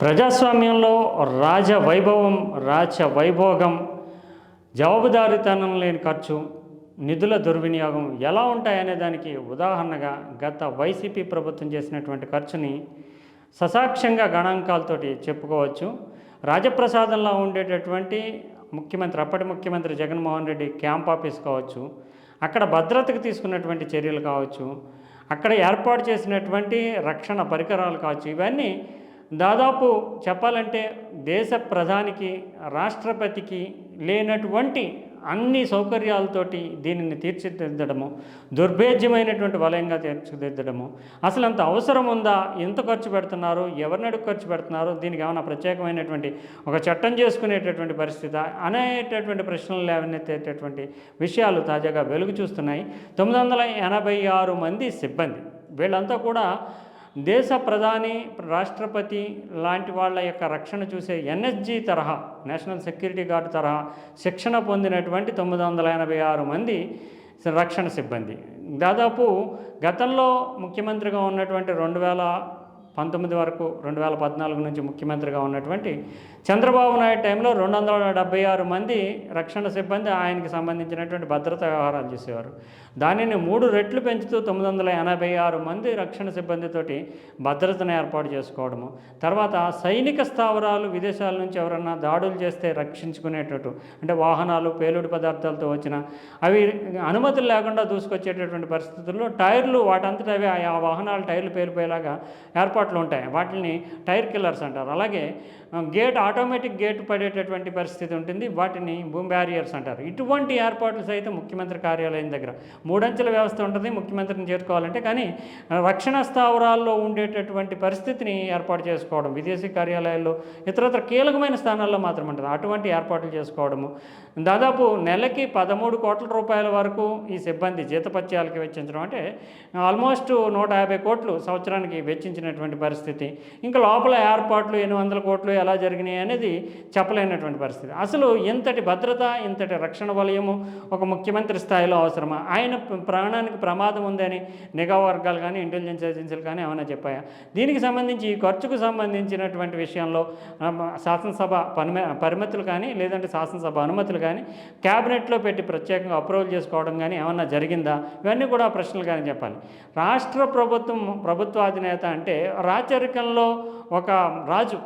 ప్రజాస్వామ్యంలో రాజ వైభవం రాజ వైభోగం జవాబుదారీతనం లేని ఖర్చు నిధుల దుర్వినియోగం ఎలా ఉంటాయనే దానికి ఉదాహరణగా గత వైసీపీ ప్రభుత్వం చేసినటువంటి ఖర్చుని ససాక్ష్యంగా గణాంకాలతోటి చెప్పుకోవచ్చు. రాజప్రసాదంలో ఉండేటటువంటి ముఖ్యమంత్రి అప్పటి ముఖ్యమంత్రి జగన్మోహన్ రెడ్డి క్యాంప్ ఆఫీస్ కావచ్చు అక్కడ భద్రతకు తీసుకున్నటువంటి చర్యలు కావచ్చు అక్కడ ఏర్పాటు చేసినటువంటి రక్షణ పరికరాలు కావచ్చు ఇవన్నీ దాదాపు చెప్పాలంటే దేశ ప్రధానికి రాష్ట్రపతికి లేనటువంటి అన్ని సౌకర్యాలతోటి దీనిని తీర్చిదిద్దడము దుర్భేద్యమైనటువంటి వలయంగా తీర్చిదిద్దడము. అసలు అంత అవసరం ఉందా? ఎంత ఖర్చు పెడుతున్నారు? ఎవరినడుగు ఖర్చు పెడుతున్నారు? దీనికి ఏమైనా ప్రత్యేకమైనటువంటి ఒక చట్టం చేసుకునేటటువంటి పరిస్థితి అనేటటువంటి ప్రశ్నలు లేవనెత్తేటటువంటి విషయాలు తాజాగా వెలుగు చూస్తున్నాయి. తొమ్మిది వందల ఎనభై ఆరు మంది సిబ్బంది వీళ్ళంతా కూడా దేశ ప్రధాని రాష్ట్రపతి లాంటి వాళ్ళ యొక్క రక్షణ చూసే ఎన్ఎస్జి తరహా నేషనల్ సెక్యూరిటీ గార్డు తరహా శిక్షణ పొందినటువంటి తొమ్మిది వందల ఎనభై ఆరు మంది రక్షణ సిబ్బంది. దాదాపు గతంలో ముఖ్యమంత్రిగా ఉన్నటువంటి రెండు వేల పంతొమ్మిది వరకు రెండు వేల పద్నాలుగు నుంచి ముఖ్యమంత్రిగా ఉన్నటువంటి చంద్రబాబు నాయుడు టైంలో రెండు వందల డెబ్బై ఆరు మంది రక్షణ సిబ్బంది ఆయనకి సంబంధించినటువంటి భద్రతా వ్యవహారాలు చేసేవారు. దానిని మూడు రెట్లు పెంచుతూ తొమ్మిది వందల ఎనభై ఆరు మంది రక్షణ సిబ్బందితోటి భద్రతను ఏర్పాటు చేసుకోవడము. తర్వాత సైనిక స్థావరాలు విదేశాల నుంచి ఎవరన్నా దాడులు చేస్తే రక్షించుకునేటట్టు అంటే వాహనాలు పేలుడు పదార్థాలతో వచ్చిన అవి అనుమతులు లేకుండా దూసుకొచ్చేటటువంటి పరిస్థితుల్లో టైర్లు వాటంతట అవి ఆ వాహనాలు టైర్లు పేలిపోయేలాగా ఏర్పాటు ఏర్పాట్లు ఉంటాయి. వాటిని టైర్ కిల్లర్స్ అంటారు. అలాగే గేట్ ఆటోమేటిక్ గేట్ పడేటటువంటి పరిస్థితి ఉంటుంది. వాటిని బూమ్ బ్యారియర్స్ అంటారు. ఇటువంటి ఏర్పాట్లు సైతం ముఖ్యమంత్రి కార్యాలయం దగ్గర. మూడంచెల వ్యవస్థ ఉంటుంది. ముఖ్యమంత్రిని చేరుకోవాలంటే కానీ రక్షణ స్థావరాల్లో ఉండేటటువంటి పరిస్థితిని ఏర్పాటు చేసుకోవడం విదేశీ కార్యాలయాల్లో ఇతరత్ర కీలకమైన స్థానాల్లో మాత్రం ఉంటుంది. అటువంటి ఏర్పాట్లు చేసుకోవడము. దాదాపు నెలకి పదమూడు కోట్ల రూపాయల వరకు ఈ సిబ్బంది జీతపత్యాలకి వెచ్చించడం. అంటే ఆల్మోస్ట్ నూట యాభై కోట్లు సంవత్సరానికి వెచ్చించినటువంటి పరిస్థితి. ఇంకా లోపల ఏర్పాట్లు ఎన్ని వందల కోట్లు ఎలా జరిగినాయి అనేది చెప్పలేనటువంటి పరిస్థితి. అసలు ఇంతటి భద్రత ఇంతటి రక్షణ వలయము ఒక ముఖ్యమంత్రి స్థాయిలో అవసరమా? ఆయన ప్రాణానికి ప్రమాదం ఉందని నిఘా వర్గాలు కానీ ఇంటెలిజెన్స్ ఏజెన్సీలు కానీ ఏమైనా చెప్పాయా? దీనికి సంబంధించి ఈ ఖర్చుకు సంబంధించినటువంటి విషయంలో శాసనసభ పరిమి పరిమితులు కానీ లేదంటే శాసనసభ అనుమతులు కానీ క్యాబినెట్లో పెట్టి ప్రత్యేకంగా అప్రూవల్ చేసుకోవడం కానీ ఏమన్నా జరిగిందా? ఇవన్నీ కూడా ప్రశ్నలు కానీ చెప్పాలి. రాష్ట్ర ప్రభుత్వం ప్రభుత్వాధినేత అంటే రాచరికంలో ఒక రాజు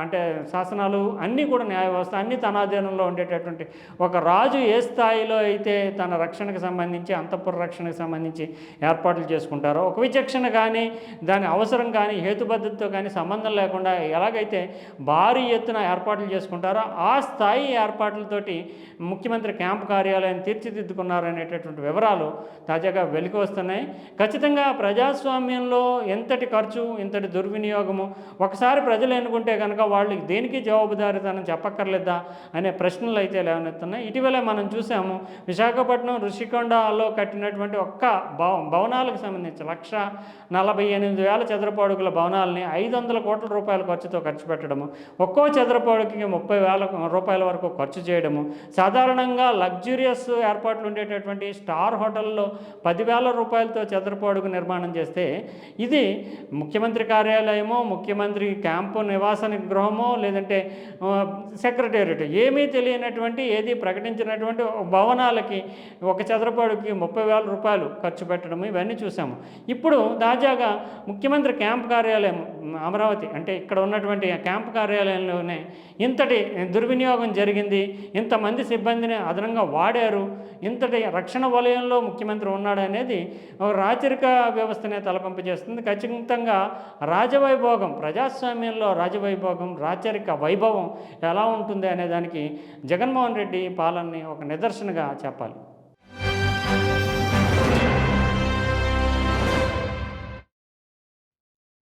అంటే శాసనాలు అన్నీ కూడా న్యాయ వ్యవస్థ అన్నీ తన అధీనంలో ఉండేటటువంటి ఒక రాజు ఏ స్థాయిలో అయితే తన రక్షణకు సంబంధించి అంతఃపుర రక్షణకు సంబంధించి ఏర్పాట్లు చేసుకుంటారో ఒక విచక్షణ కానీ దాని అవసరం కానీ హేతుబద్ధతతో కానీ సంబంధం లేకుండా ఎలాగైతే భారీ ఎత్తున ఏర్పాట్లు చేసుకుంటారో ఆ స్థాయి ఏర్పాట్లతోటి ముఖ్యమంత్రి క్యాంపు కార్యాలయం తీర్చిదిద్దుకున్నారనేటటువంటి వివరాలు తాజాగా వెలికి వస్తున్నాయి. ఖచ్చితంగా ప్రజాస్వామ్యంలో ఎంతటి ఖర్చు ఇంతటి దుర్వినియోగము ఒకసారి ప్రజలు ఎన్నుకుంటే కనుక వాళ్ళకి దేనికి జవాబుదారితనం చెప్పక్కర్లేదా అనే ప్రశ్నలు అయితే లేవనెత్తున్నాయి. ఇటీవలే మనం చూసాము విశాఖపట్నం ఋషికొండలో కట్టినటువంటి ఒక్క భవ భవనాలకు సంబంధించి లక్ష నలభై ఎనిమిది వేల చదరపు అడుగుల భవనాలని ఐదు వందల కోట్ల రూపాయల ఖర్చుతో ఖర్చు పెట్టడము ఒక్కో చదరపు అడుగుకి ముప్పై వేల రూపాయల వరకు ఖర్చు చేయడము సాధారణంగా లగ్జూరియస్ ఏర్పాట్లు ఉండేటటువంటి స్టార్ హోటల్లో పదివేల రూపాయలతో చదరపు అడుగు నిర్మాణం చేస్తే ఇది ముఖ్యమంత్రి కార్యాలయము ముఖ్యమంత్రి క్యాంపు నివాస గృహమో లేదంటే సెక్రటేరియట్ ఏమీ తెలియనటువంటి ఏది ప్రకటించినటువంటి భవనాలకి ఒక చదరపాడుకి ముప్పై వేల రూపాయలు ఖర్చు పెట్టడం ఇవన్నీ చూసాము. ఇప్పుడు తాజాగా ముఖ్యమంత్రి క్యాంప్ కార్యాలయం అమరావతి అంటే ఇక్కడ ఉన్నటువంటి క్యాంప్ కార్యాలయంలోనే ఇంతటి దుర్వినియోగం జరిగింది. ఇంతమంది సిబ్బందిని అదనంగా వాడారు. ఇంతటి రక్షణ వలయంలో ముఖ్యమంత్రి ఉన్నాడు అనేది ఒక రాచరిక వ్యవస్థనే తలపంపజేస్తుంది ఖచ్చితంగా రాజవైభోగం ప్రజాస్వామ్యంలో వైభోగం రాచరిక వైభవం ఎలా ఉంటుంది అనే దానికి జగన్మోహన్ రెడ్డి పాలనని ఒక నిదర్శనగా చెప్పాలి.